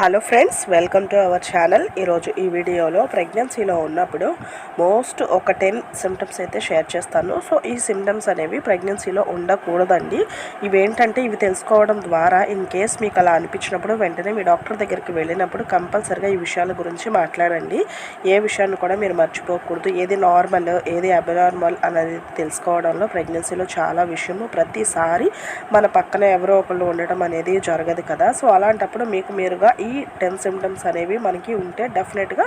Hello friends welcome to our channel ఈరోజు ఈ వీడియోలో ప్రెగ్నెన్సీలో ఉన్నప్పుడు మోస్ట్ ఒక టెన్ సిమ్టమ్స్ అయితే షేర్ చేస్తాను. సో ఈ సిమ్టమ్స్ అనేవి ప్రెగ్నెన్సీలో ఉండకూడదండి. ఇవేంటంటే ఇవి తెలుసుకోవడం ద్వారా ఇన్ కేస్ మీకు అలా అనిపించినప్పుడు వెంటనే మీ డాక్టర్ దగ్గరికి వెళ్ళినప్పుడు కంపల్సరిగా ఈ విషయాల గురించి మాట్లాడండి. ఏ విషయాన్ని కూడా మీరు మర్చిపోకూడదు. ఏది నార్మల్ ఏది అబనార్మల్ అనేది తెలుసుకోవడంలో ప్రెగ్నెన్సీలో చాలా విషయము. ప్రతిసారి మన పక్కన ఎవరో ఒకళ్ళు ఉండటం అనేది జరగదు కదా. సో అలాంటప్పుడు మీకు మీరుగా ఈ టెన్ సిమ్టమ్స్ అనేవి మనకి ఉంటే డెఫినెట్గా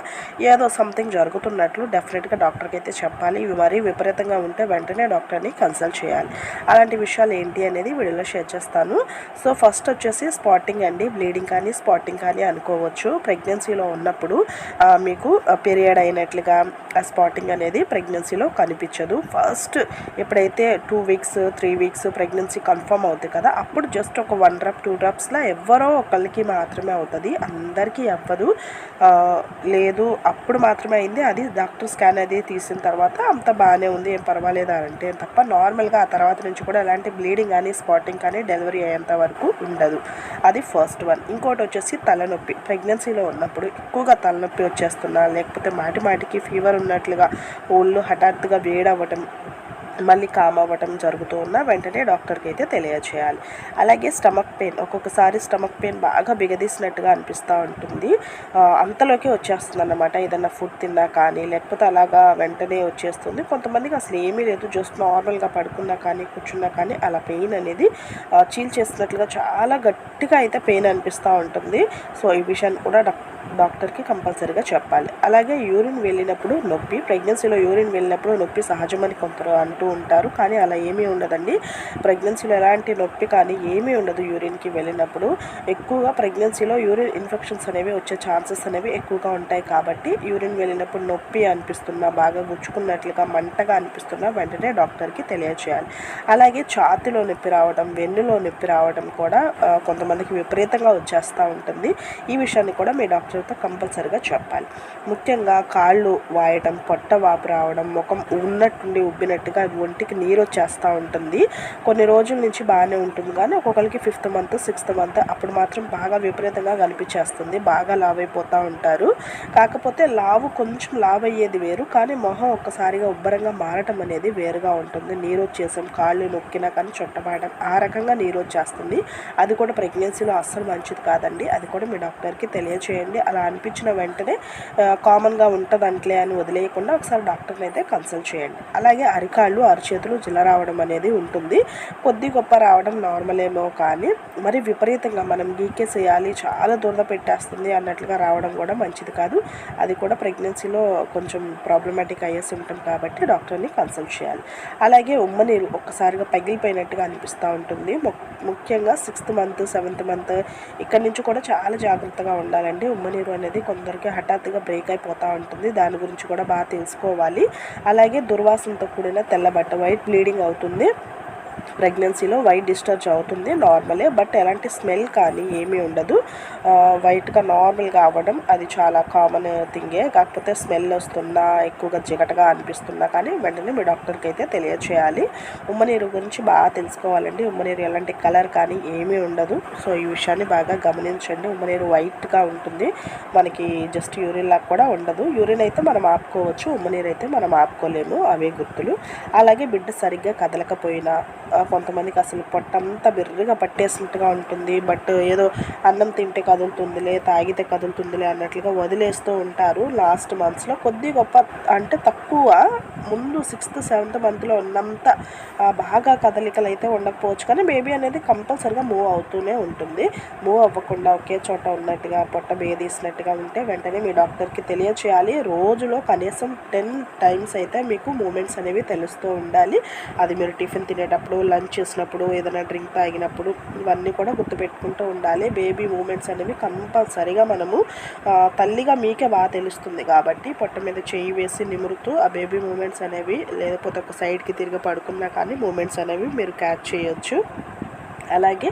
ఏదో సంథింగ్ జరుగుతున్నట్లు డెఫినెట్గా డాక్టర్కి అయితే చెప్పాలి. ఇవి మరీ విపరీతంగా ఉంటే వెంటనే డాక్టర్ని కన్సల్ట్ చేయాలి. అలాంటి విషయాలు ఏంటి అనేది వీడియోలో షేర్ చేస్తాను. సో ఫస్ట్ వచ్చేసి స్పాటింగ్ అండి. బ్లీడింగ్ కానీ స్పాటింగ్ కానీ అనుకోవచ్చు. ప్రెగ్నెన్సీలో ఉన్నప్పుడు మీకు పీరియడ్ అయినట్లుగా స్పాటింగ్ అనేది ప్రెగ్నెన్సీలో కనిపించదు. ఫస్ట్ ఎప్పుడైతే two weeks three weeks pregnancy confirm అవుతుంది కదా అప్పుడు జస్ట్ ఒక వన్ డ్రాప్ టూ డ్రాప్స్లో ఎవరో ఒకరికి మాత్రమే అవుతుంది. అందరికీ అవ్వదు. లేదు అప్పుడు మాత్రమే అయింది. అది డాక్టర్ స్కాన్ అది తీసిన తర్వాత అంత బాగానే ఉంది ఏం పర్వాలేదు అని అంటే తప్ప నార్మల్గా ఆ తర్వాత నుంచి కూడా ఎలాంటి బ్లీడింగ్ కానీ స్పాటింగ్ కానీ డెలివరీ అయ్యేంత వరకు ఉండదు. అది ఫస్ట్ వన్. ఇంకోటి వచ్చేసి తలనొప్పి. ప్రెగ్నెన్సీలో ఉన్నప్పుడు ఎక్కువగా తలనొప్పి వచ్చేస్తున్నా లేకపోతే మాటి మాటికి ఫీవర్ ఉన్నట్లుగా ఒళ్ళు హఠాత్తుగా వేడవ్వటం మళ్ళీ కామ్ అవ్వటం జరుగుతూ ఉన్నా వెంటనే డాక్టర్కి అయితే తెలియజేయాలి. అలాగే స్టమక్ పెయిన్ ఒక్కొక్కసారి స్టమక్ పెయిన్ బాగా బిగదీసినట్టుగా అనిపిస్తూ ఉంటుంది. అంతలోకి వచ్చేస్తుంది అన్నమాట ఏదన్నా ఫుడ్ తిన్నా కానీ లేకపోతే అలాగా వెంటనే వచ్చేస్తుంది. కొంతమందికి అసలు ఏమీ లేదు. జస్ట్ నార్మల్గా పడుకున్నా కానీ కూర్చున్నా కానీ అలా పెయిన్ అనేది చీల్ చేస్తున్నట్లుగా చాలా గట్టిగా అయితే పెయిన్ అనిపిస్తూ ఉంటుంది. సో ఈ విషయాన్ని కూడా డాక్ డాక్టర్కి కంపల్సరీగా చెప్పాలి. అలాగే యూరిన్ వెళ్ళినప్పుడు నొప్పి ప్రెగ్నెన్సీలో యూరిన్ వెళ్ళినప్పుడు నొప్పి సహజమని కొంత అంటూ ఉంటారు. కానీ అలా ఏమీ ఉండదండి. ప్రెగ్నెన్సీలో ఎలాంటి నొప్పి కానీ ఏమీ ఉండదు యూరిన్కి వెళ్ళినప్పుడు. ఎక్కువగా ప్రెగ్నెన్సీలో యూరిన్ ఇన్ఫెక్షన్స్ అనేవి వచ్చే ఛాన్సెస్ అనేవి ఎక్కువగా ఉంటాయి కాబట్టి యూరిన్ వెళ్ళినప్పుడు నొప్పి అనిపిస్తున్నా బాగా గుచ్చుకున్నట్లుగా మంటగా అనిపిస్తున్నా వెంటనే డాక్టర్కి తెలియచేయాలి. అలాగే ఛాతిలో నొప్పి రావడం వెన్నులో నొప్పి రావడం కూడా కొంతమందికి విపరీతంగా వచ్చేస్తూ ఉంటుంది. ఈ విషయాన్ని కూడా మీ డాక్టర్తో కంపల్సరీగా చెప్పాలి. ముఖ్యంగా కాళ్ళు వాయటం పొట్ట వాపు రావడం ముఖం ఉన్నట్టుండి ఉబ్బినట్టుగా ఒంటికి నీరు వచ్చేస్తూ ఉంటుంది. కొన్ని రోజుల నుంచి బాగానే ఉంటుంది. కానీ ఒక్కొక్కరికి ఫిఫ్త్ మంత్ సిక్స్త్ మంత్ అప్పుడు మాత్రం బాగా విపరీతంగా కనిపించేస్తుంది. బాగా లావ్ అయిపోతూ ఉంటారు. కాకపోతే లావు కొంచెం లావ్ అయ్యేది వేరు. కానీ మొహం ఒక్కసారిగా ఉబ్బరంగా మారటం అనేది వేరుగా ఉంటుంది. నీరు వచ్చేసాం కాళ్ళు నొక్కినా కానీ చుట్టబాయడం ఆ రకంగా నీరు వచ్చేస్తుంది. అది కూడా ప్రెగ్నెన్సీలో అస్సలు మంచిది కాదండి. అది కూడా మీ డాక్టర్కి తెలియచేయండి. అలా అనిపించిన వెంటనే కామన్గా ఉంటుంది అంట్లే అని వదిలేయకుండా ఒకసారి డాక్టర్ని అయితే కన్సల్ట్ చేయండి. అలాగే అరికాళ్ళు అరిచేతులు జిల్ల రావడం అనేది ఉంటుంది. కొద్ది గొప్ప రావడం నార్మల్ ఏమో కానీ మరి విపరీతంగా మనం గీకేసేయాలి చాలా దురద పెట్టేస్తుంది అన్నట్లుగా రావడం కూడా మంచిది కాదు. అది కూడా ప్రెగ్నెన్సీలో కొంచెం ప్రాబ్లమాటిక్ అయ్యే సిమ్టమ్ కాబట్టి డాక్టర్ని కన్సల్ట్ చేయాలి. అలాగే ఉమ్మనీరు ఒక్కసారిగా పగిలిపోయినట్టుగా అనిపిస్తూ ఉంటుంది. ము- ముఖ్యంగా సిక్స్త్ మంత్ సెవెంత్ మంత్ ఇక్కడి నుంచి కూడా చాలా జాగ్రత్తగా ఉండాలండి. ఉమ్మనీరు అనేది కొందరికి హఠాత్తుగా బ్రేక్ అయిపోతూ ఉంటుంది. దాని గురించి కూడా బాగా తెలుసుకోవాలి. అలాగే దుర్వాసనతో కూడిన తెల్ల బట్ వైట్ బ్లీడింగ్ అవుతుంది. ప్రెగ్నెన్సీలో వైట్ డిశ్చార్జ్ అవుతుంది నార్మలే బట్ ఎలాంటి స్మెల్ కానీ ఏమీ ఉండదు. వైట్గా నార్మల్గా అవ్వడం అది చాలా కామన్ థింగే. కాకపోతే స్మెల్ వస్తున్నా ఎక్కువగా జిగటగా అనిపిస్తున్నా కానీ వెంటనే మీ డాక్టర్కి అయితే తెలియచేయాలి. ఉమ్మనీరు గురించి బాగా తెలుసుకోవాలండి. ఉమ్మనీరు ఎలాంటి కలర్ కానీ ఏమీ ఉండదు. సో ఈ విషయాన్ని బాగా గమనించండి. ఉమ్మనీరు వైట్గా ఉంటుంది. మనకి జస్ట్ యూరిన్ లాగా కూడా ఉండదు. యూరిన్ అయితే మనం ఆపుకోవచ్చు. ఉమ్మనీరు అయితే మనం ఆపుకోలేము. అవే గుర్తులు. అలాగే బిడ్డ సరిగ్గా కదలకపోయినా కొంతమందికి అసలు పొట్టంతా బిర్రగా పట్టేసినట్టుగా ఉంటుంది. బట్ ఏదో అన్నం తింటే కదులుతుందిలే తాగితే కదులుతుందిలే అన్నట్లుగా వదిలేస్తూ ఉంటారు లాస్ట్ మంత్స్లో. కొద్ది గొప్ప అంటే తక్కువ ముందు సిక్స్త్ సెవెంత్ మంత్లో ఉన్నంత బాగా కదలికలు అయితే ఉండకపోవచ్చు. కానీ బేబీ అనేది కంపల్సరిగా మూవ్ అవుతూనే ఉంటుంది. మూవ్ అవ్వకుండా ఒకే చోట ఉన్నట్టుగా పొట్ట బేదీసినట్టుగా ఉంటే వెంటనే మీ డాక్టర్కి తెలియచేయాలి. రోజులో కనీసం టెన్ టైమ్స్ అయితే మీకు మూమెంట్స్ అనేవి తెలుస్తూ ఉండాలి. అది మీరు టిఫిన్ తినేటప్పుడు లంచ్ చేసినప్పుడు ఏదైనా డ్రింక్ తాగినప్పుడు ఇవన్నీ కూడా గుర్తుపెట్టుకుంటూ ఉండాలి. బేబీ మూమెంట్స్ అనేవి కంపల్సరిగా మనము తల్లిగా మీకే బాగా తెలుస్తుంది కాబట్టి పొట్ట మీద చేయి వేసి నిమురుతూ ఆ బేబీ మూమెంట్స్ అనేవి లేకపోతే ఒక సైడ్కి తిరిగి పడుకున్నా కానీ మూమెంట్స్ అనేవి మీరు క్యాచ్ చేయొచ్చు. అలాగే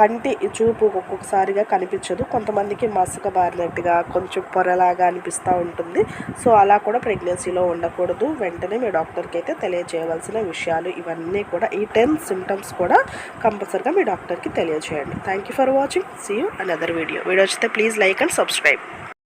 కంటి చూపు ఒక్కొక్కసారిగా కనిపించదు. కొంతమందికి మసక బారినట్టుగా కొంచెం పొరలాగా అనిపిస్తూ ఉంటుంది. సో అలా కూడా ప్రెగ్నెన్సీలో ఉండకూడదు. వెంటనే మీ డాక్టర్కి అయితే తెలియజేయవలసిన విషయాలు ఇవన్నీ కూడా ఈ టెన్ సిమ్టమ్స్ కూడా కంపల్సరిగా మీ డాక్టర్కి తెలియజేయండి thank you for watching see you another video video వచ్చితే please like and subscribe.